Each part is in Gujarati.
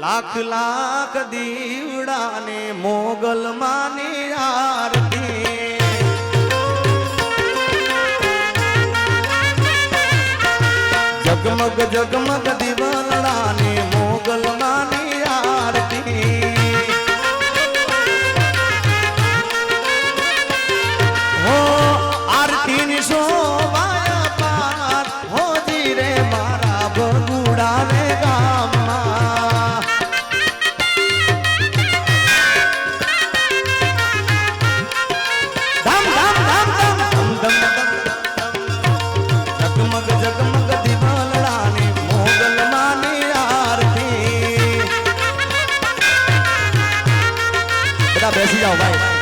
લાખ લાખ દીવડાને મોગલ માની આરતી. જગમગ જગમગ દીવડાને બધા બેસી જાઓ ભાઈ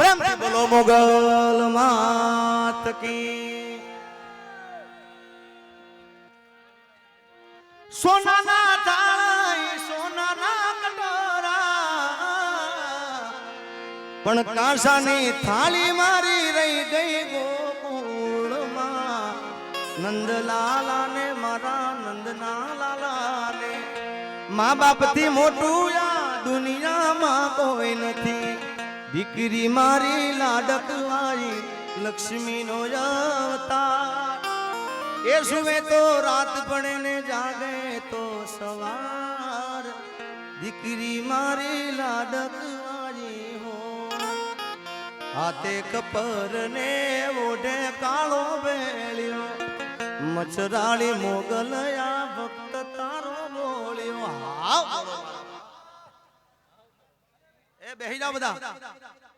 પ્રેમથી બોલો, મોગલ માત કી. સોનાના તાળાએ સોનાના કટોરા. પણ કાંસાની થાળી મારી રહી ગઈ ગોકુળમાં. નંદલાલા ને મારા નંદના લાલાને મા બાપથી મોટું આ દુનિયામાં કોઈ નથી. દીકરી મારી લાડકવાળી લક્ષ્મીનો અવતાર. એ સુવે તો રાત પડે ને જાગે તો સવાર. દીકરી મારી લાડકવાળી હો હાથે કપર ને ઓઢે કાળો બેળ્યો મચરાળી મોગલયા ભક્ત બેહી જાઓ બધા.